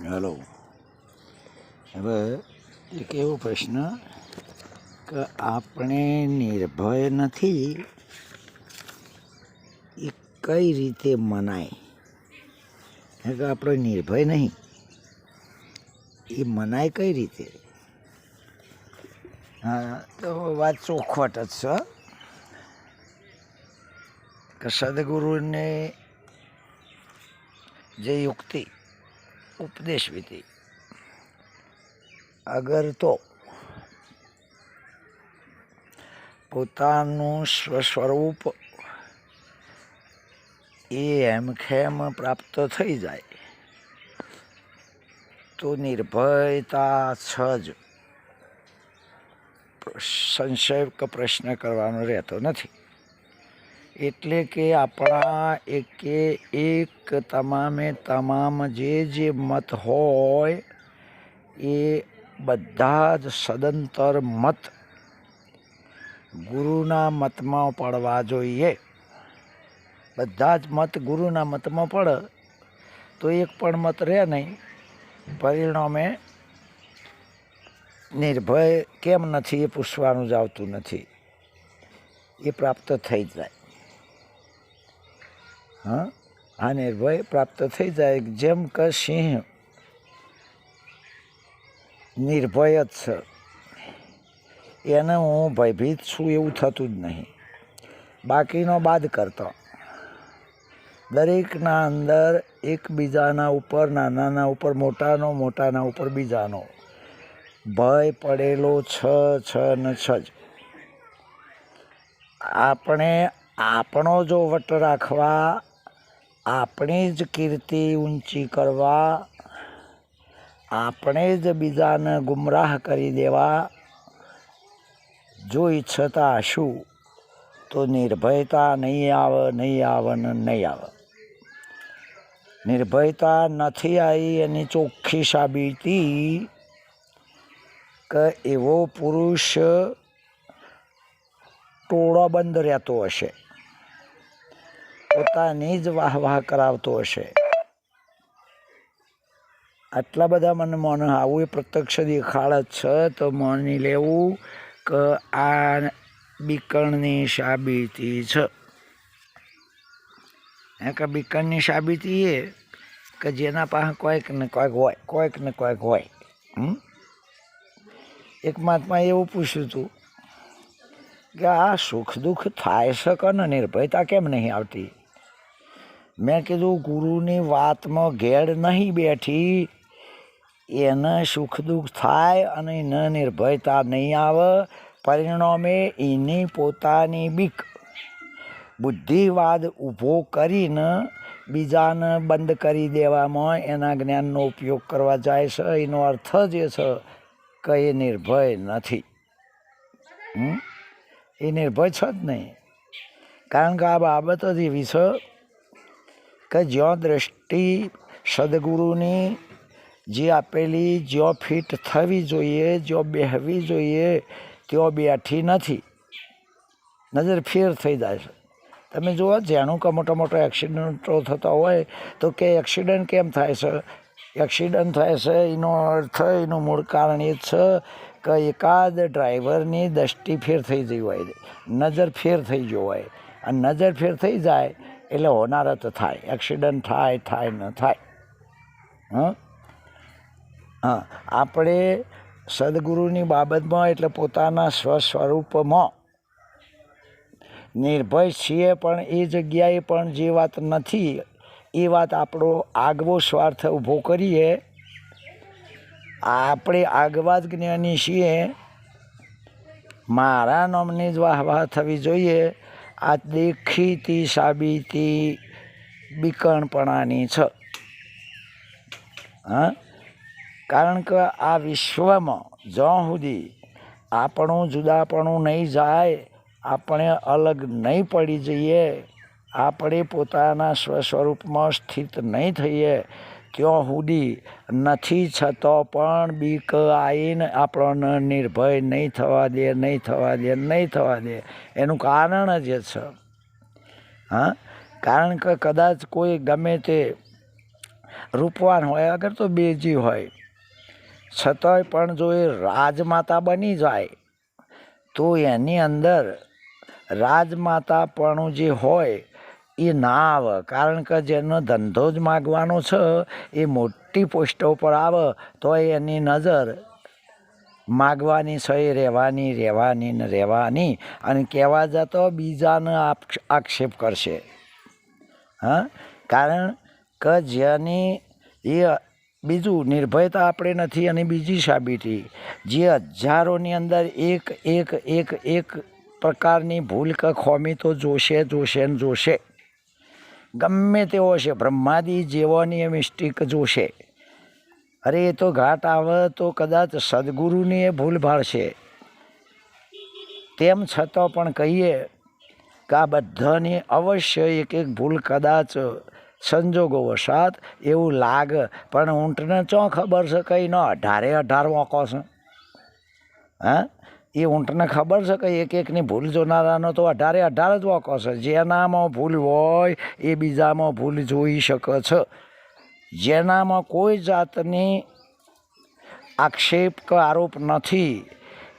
Hello. હવે એક એવો પ્રશ્ન કે આપણે નિર્ભય નથી, એ કઈ રીતે મનાય? કે આપણે નિર્ભય નહીં? એ મનાય કઈ રીતે? હા, તો વાત ચોખવટ જ છે. કે સદગુરુને જે યુક્તિ ઉપદેશ વિધિ. અગર તો પોતાનું સ્વસ્વરૂપ એ હેમખેમ પ્રાપ્ત થઈ જાય, તો નિર્ભયતા છ જ સંશય પ્રશ્ન કરવાનો રહેતો નથી. એટલે કે આપણા એકે એક તમામે તમામ જે જે મત હોય, એ બધા જ સદંતર મત ગુરુના મતમાં પડવા જોઈએ. બધા જ મત ગુરુના મતમાં પડે, તો એક પણ મત રહે નહીં. પરિણામે નિર્ભય કેમ નથી એ પૂછવાનું જ આવતું નથી. એ પ્રાપ્ત થઈ જાય. હા? આ નિર્ભય પ્રાપ્ત થઈ જાય જેમ કે સિંહ નિર્ભય જ છે. એને હું ભયભીત છું એવું થતું જ નહીં. બાકીનો બાદ કરતો. દરેકના અંદર એકબીજાના ઉપર, નાનાના ઉપર, મોટાનો, મોટાના ઉપર બીજાનો ભય પડેલો છ છ ને છ જ. આપણે આપણો જો વટ રાખવા આપણી જ કીર્તિ ઊંચી કરવા, આપણે જ બીજાને ગુમરાહ કરી દેવા. જો ઈચ્છતા શું? તો નિર્ભયતા નહીં આવે નહીં આવે ને નહીં આવે. નિર્ભયતા નથી આવી એની ચોખ્ખી સાબિતી કે એવો પુરુષ ટોળો બંધ રહેતો હશે. પોતાની જ વાહ કરાવતો હશે. આટલા બધા મને મન આવું એ પ્રત્યક્ષ દેખાડ છે, તો મની લેવું કે આ બીકણની સાબિતી છે. એ કે બીકણની સાબિતી એ કે જેના પાસે કોઈક ને કોઈક હોય, કોઈક ને કોઈક હોય. એક મહાત્મા એવું પૂછ્યું હતું કે આ સુખ દુઃખ થાય છે કે નિર્ભયતા કેમ નહીં આવતી? મેં કીધું, ગુરુની વાતમાં ઘેડ નહીં બેઠી. એને સુખ દુઃખ થાય અને એને નિર્ભયતા નહીં આવે. પરિણામે એની પોતાની બીક. બુદ્ધિવાદ ઊભો કરીને બીજાને બંધ કરી દેવામાં એના જ્ઞાનનો ઉપયોગ કરવા જાય છે. એનો અર્થ જ છે કે એ નિર્ભય નથી? એ નિર્ભય છે જ નહીં. કારણ કે આ બાબત જ એવી છે કે જ્યાં દ્રષ્ટિ સદગુરુની, જે આપેલી જ્યાં ફિટ થવી જોઈએ, જ્યાં બેહવી જોઈએ, ત્યાં બેઠી નથી. નજર ફેર થઈ જાય છે. તમે જુઓ, જેનું કે મોટા મોટા એક્સિડન્ટો થતા હોય, તો કે એક્સિડન્ટ કેમ થાય છે? એક્સિડન્ટ થાય છે, એનો અર્થ, એનું મૂળ કારણ એ છે કે એકાદ ડ્રાઈવરની દૃષ્ટિ ફેર થઈ ગઈ હોય નજર ફેર થઈ ગયો હોય. અને નજર ફેર થઈ જાય એટલે હોનારત થાય. એક્સિડન્ટ થાય થાય ન થાય. હં? હા. આપણે સદગુરુની બાબતમાં એટલે પોતાના સ્વ સ્વરૂપમાં નિર્ભય છીએ પણ એ જગ્યાએ પણ જે વાત નથી, એ વાત આપણો આગવો સ્વાર્થ ઊભો કરીએ. આપણે આગવા જ જ્ઞાની છીએ. મારા નામની જ વાહ વાહ થવી જોઈએ. આ દેખીતી સાબિતી બીકણપણાની છે. હા? કારણ કે આ વિશ્વમાં જ્યાં સુધી આપણું જુદાપણું નહીં જાય, આપણે અલગ નહીં પડી જઈએ, આપણે પોતાના સ્વ સ્વરૂપમાં સ્થિત નહીં થઈએ ત્યાં સુધી નથી છતો પણ બીક આવીને આપણને નિર્ભય નહીં થવા દે, નહીં થવા દે, નહીં થવા દે. એનું કારણ જ છે. હા? કારણ કે કદાચ કોઈ ગમે તે રૂપવાન હોય, અગર તો બેજી હોય. છતાંય પણ જો એ રાજમાતા બની જાય, તો એની અંદર રાજમાતાપણું જે હોય એ ના આવે કારણ કે જેનો ધંધો જ માગવાનો છે, એ મોટી પોસ્ટો પર આવે તો એની નજર માગવાની એ રહેવાની રહેવાની ને રહેવાની, અને કહેવા જતો બીજાને આક્ષેપ કરશે. હા? કારણ કે જેની, એ બીજું નિર્ભયતા આપણે નથી અને બીજી સાબિતી. જે હજારોની અંદર એક એક એક એક પ્રકારની ભૂલ કે ખોમી તો જોશે જોશે ને જોશે. ગમે તેવો છે. બ્રહ્માદી જેવોની એ મિસ્ટેક જોશે. અરે એ તો ઘાટ આવે તો કદાચ સદગુરુની એ ભૂલભાળ છે. તેમ છતાં પણ કહીએ કે આ બધાની અવશ્ય એક એક ભૂલ કદાચ સંજોગો વસાત એવું લાગે, પણ ઊંટને ચો ખબર છે? કંઈ ન. અઢારે અઢાર વાંકો છે. હા? એ ઊંટને ખબર છે કે એક એકની ભૂલ જોનારાનો? તો અઢારે અઢાર જ વાંકો છે. જેનામાં ભૂલ હોય એ બીજામાં ભૂલ જોઈ શકે છે. જેનામાં કોઈ જાતની આક્ષેપ કે આરોપ નથી.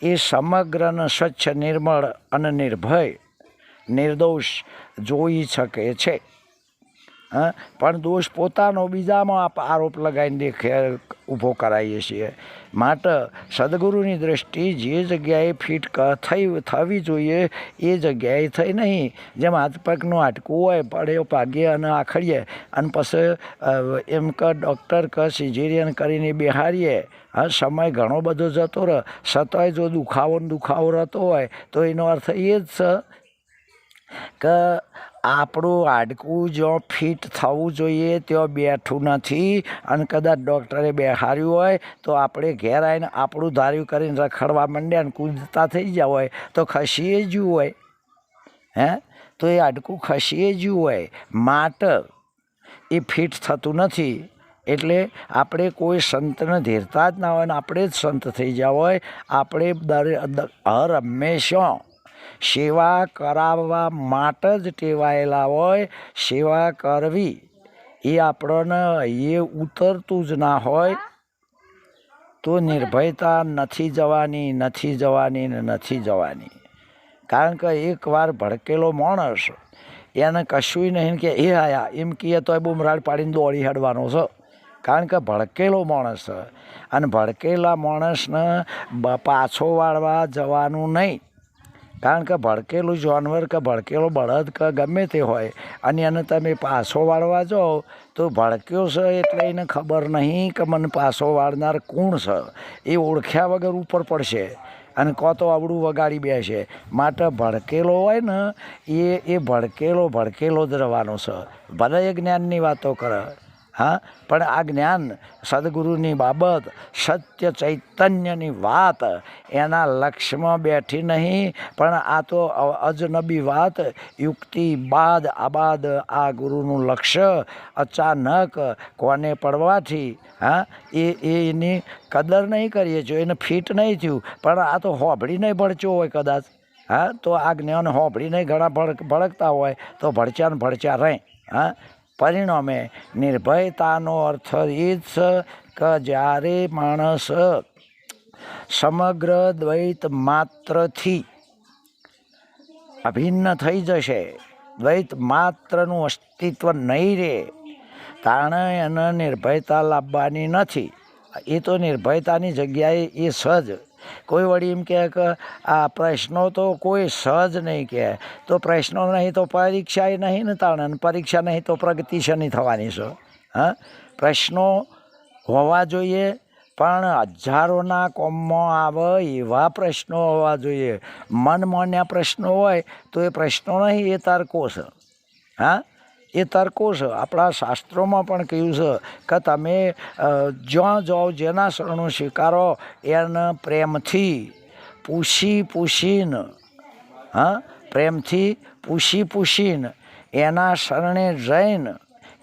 એ સમગ્રને સ્વચ્છ, નિર્મળ અને નિર્ભય, નિર્દોષ જોઈ શકે છે. હા? પણ દોષ પોતાનો બીજામાં આરોપ લગાવીને દેખે, ઊભો કરાવીએ છીએ. માટે સદગુરુની દ્રષ્ટિ જે જગ્યાએ ફિટ થઈ, થવી જોઈએ, એ જગ્યાએ થઈ નહીં. જેમ હાથ પગનું હાટકું હોય પડે પાગીએ અને આખડીએ, અને પછી એમ કે, ડૉક્ટર કે, સિઝેરિયન કરીને બેહારીએ હા, સમય ઘણો બધો જતો રહે. છતાંય જો દુખાવો દુખાવો રહેતો હોય, તો એનો અર્થ એ જ છે કે આપણું હાડકું જો ફિટ થવું જોઈએ ત્યાં બેઠું નથી. અને કદાચ ડૉક્ટરે બેહાર્યું હોય તો આપણે ઘેર આવીને આપણું ધાર્યું કરીને રખડવા માંડ્યા અને કૂદતા થઈ ગયા હોય તો ખસીએ જ્યું હોય. હે? તો એ હાડકું ખસીએ જ્યું હોય. માટે એ ફિટ થતું નથી. એટલે આપણે કોઈ સંતને ધીરતા જ ના હોય ને આપણે જ સંત થઈ ગયા હોય. આપણે દર હર હંમેશા સેવા કરાવવા માટે જ ટેવાયેલા હોય, સેવા કરવી એ આપણને એ ઉતરતું જ ના હોય. તો નિર્ભયતા નથી જવાની નથી જવાની ને નથી જવાની. કારણ કે એકવાર ભડકેલો માણસ એને કશું નહીં કે, એ આયા, એમ કહીએ તો એ બુમરાડ પાડીને દોડી હડવાનો છે. કારણ કે ભડકેલો માણસ અને ભડકેલા માણસને પાછો વાળવા જવાનું નહીં. કારણ કે ભડકેલું જાનવર કે ભડકેલો બળદ કે ગમે તે હોય, અને એને તમે પાછો વાળવા જાઓ, તો ભડક્યો છે એટલે એને ખબર નહીં કે મને પાછો વાળનાર કોણ છે. એ ઓળખ્યા વગર ઉપર પડશે અને કો તો આવડું વગાડી બેસે. માટે ભડકેલો હોય ને, એ એ ભડકેલો ભડકેલો જ રહેવાનો છે. ભલે એ જ્ઞાનની વાતો કરે. હા, પણ આ જ્ઞાન સદગુરુની બાબત સત્ય ચૈતન્યની વાત. એના લક્ષ્યમાં બેઠી નહીં, પણ આ તો અજનબી વાત. યુક્તિ, બાદ, આબાદ આ ગુરુનું લક્ષ્ય અચાનક કોને પડવાથી, હા, એ, એની કદર નહીં કરીએ છીએ, એને ફિટ નહીં થયું. પણ આ તો હોભળી નહીં ભળચ્યો હોય કદાચ, હા, તો આ જ્ઞાન હોભળી નહીં ઘણા ભડક ભડકતા હોય, તો ભડચ્યા ને ભડચ્યા રહે, હા. પરિણામે નિર્ભયતાનો અર્થ એ જ કે જ્યારે માણસ સમગ્ર દ્વૈત માત્રથી અભિન્ન થઈ જશે, દ્વૈત માત્રનું અસ્તિત્વ નહીં રહે, તાણે એને નિર્ભયતા લાવવાની નથી. એ તો નિર્ભયતાની જગ્યાએ એ સહજ કોઈ વળી એમ કહે કે, આ પ્રશ્નો તો કોઈ સહજ નહીં કહે. તો પ્રશ્નો નહીં તો પરીક્ષા એ નહીં ને તાણે પરીક્ષા નહીં તો પ્રગતિ શેની થવાની છે? હા? પ્રશ્નો હોવા જોઈએ, પણ હજારોના કોમમાં આવે એવા પ્રશ્નો હોવા જોઈએ. મન માન્યા પ્રશ્નો હોય તો એ પ્રશ્નો નહીં, એ તર્કો છે. હા? એ તર્કો છે, આપણા શાસ્ત્રોમાં પણ કહ્યું છે કે તમે જ્યાં જાઓ, જેના શરણો સ્વીકારો, એને પ્રેમથી પૂછી પૂછીને, હા, પ્રેમથી પૂછી પૂછીને, એના શરણે જઈને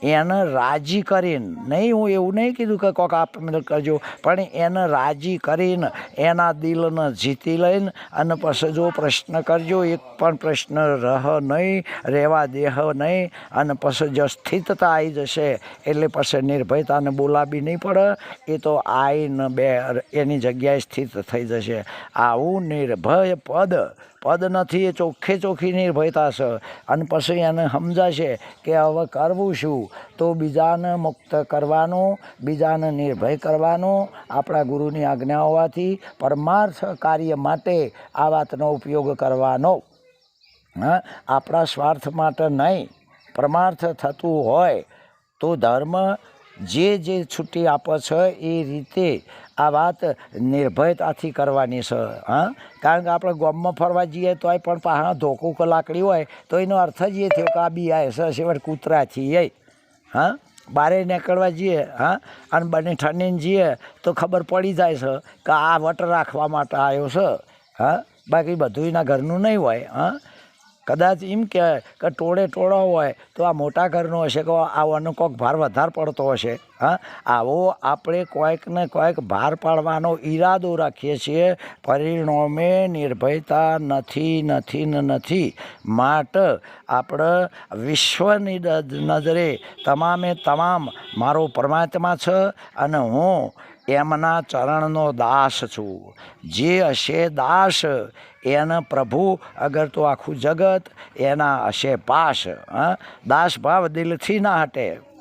એને રાજી કરીને, નહીં, હું એવું નહીં કીધું કે કોક આપ કરજો, પણ એને રાજી કરીને એના દિલને જીતી લઈને અને પછી જો પ્રશ્ન કરજો, એક પણ પ્રશ્ન રહ નહીં, રહેવા દેહ નહીં, અને પછી જો સ્થિતતા આવી જશે, એટલે પછી નિર્ભયતાને બોલાવી નહીં પડે, એ તો આઈને બે, એની જગ્યાએ સ્થિત થઈ જશે. આવું નિર્ભય પદ પદ નથી, એ ચોખ્ખે ચોખ્ખી નિર્ભયતા છે અને પછી એને સમજાશે કે હવે કરવું શું? તો બીજાને મુક્ત કરવાનું, બીજાને નિર્ભય કરવાનું, આપણા ગુરુની આજ્ઞા હોવાથી પરમાર્થ કાર્ય માટે આ વાતનો ઉપયોગ કરવાનો. હા, આપણા સ્વાર્થ માટે નહીં, પરમાર્થ થતું હોય તો ધર્મ જે જે છૂટી આપે છે એ રીતે આ વાત નિર્ભયતાથી કરવાની છે, હા? કારણ કે આપણે ગોમમાં ફરવા જઈએ તોય પણ પાહા ધોકું લાકડી હોય, તો એનો અર્થ જ એ થયો કે આ બી આ છે સિવાય કૂતરાથી એ હા? બારે નીકળવા જઈએ, હા? અને બંને ઠંડીને જઈએ તો ખબર પડી જાય છે કે આ વટ રાખવા માટે આવ્યો છે, હા? બાકી બધું એના ઘરનું નહીં હોય, હા? કદાચ એમ કહેવાય કે ટોળે ટોળો હોય તો આ મોટા ઘરનો હશે કે આવવાનો કોઈક ભાર વધારે પડતો હશે, હા? આવો આપણે કોઈકને કોઈક ભાર પાડવાનો ઈરાદો રાખીએ છીએ. પરિણામે નિર્ભયતા નથી નથી ને નથી. માટે આપણે વિશ્વની નજરે તમામે તમામ મારો પરમાત્મા છે અને હું એમના ચરણનો દાસ છું. જે હશે દાસ, એને પ્રભુ અગર તો આખું જગત એના હશે હા? દાસ ભાવ દિલથી ના હટે.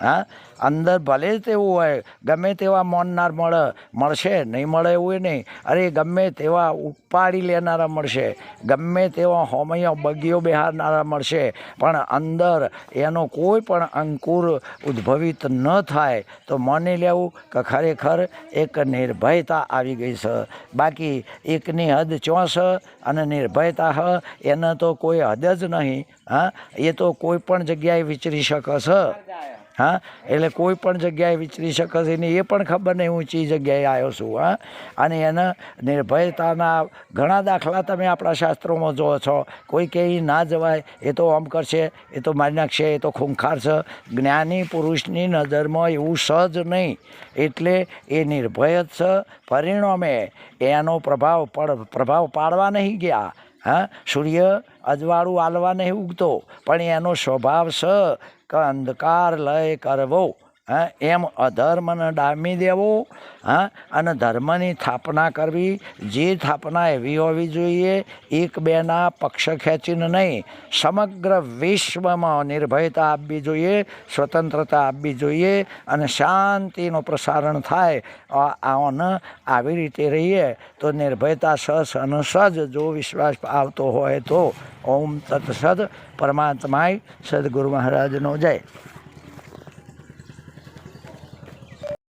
હા? અંદર ભલે તેવું હોય, ગમે તેવા મોનનાર મળે, મળશે, નહીં મળે એવું નહીં. અરે, ગમે તેવા ઉપાડી લેનારા મળશે, ગમે તેવા હોમૈયા બગીઓ બિહારનારા મળશે, પણ અંદર એનો કોઈ પણ અંકુર ઉદ્ભવિત ન થાય, તો માની લેવું કે ખરેખર એક નિર્ભયતા આવી ગઈ છે. બાકી એકની હદ ચોસ અને નિર્ભયતા હ, એને તો કોઈ હદ જ નહીં, હા? એ તો કોઈ પણ જગ્યાએ વિચરી શકે છે. હા? એટલે કોઈ પણ જગ્યાએ વિચરી શકશે નહીં. એ પણ ખબર નહીં ઊંચી જગ્યાએ આવ્યો છું, હા? અને એના નિર્ભયતાના ઘણા દાખલા તમે આપણા શાસ્ત્રોમાં જુઓ છો. કોઈ કે ના જવાય, એ તો આમ કરશે, એ તો મારી નાખશે, એ તો ખૂંખાર છે જ્ઞાની પુરુષની નજરમાં એવું સહજ નહીં. એટલે એ નિર્ભય જ છે પરિણામે. એનો પ્રભાવ પ્રભાવ પાડવા નહીં ગયા. હા? સૂર્ય અજવાળું આલવા નહીં ઉગતો પણ એનો સ્વભાવ છે કે અંધકાર લય કરવો. હા, એમ અધર્મને ડામી દેવો, હા, અને ધર્મની સ્થાપના કરવી. જે સ્થાપના એવી હોવી જોઈએ, એક બેના પક્ષ ખેંચીને નહીં, સમગ્ર વિશ્વમાં નિર્ભયતા આપવી જોઈએ, સ્વતંત્રતા આપવી જોઈએ, અને શાંતિનું પ્રસારણ થાય. આને આવી રીતે રહીએ તો નિર્ભયતા સસ અને સજ જો વિશ્વાસ આવતો હોય તો ઓમ તત્સદ પરમાત્માય સદગુરુ મહારાજનો જય.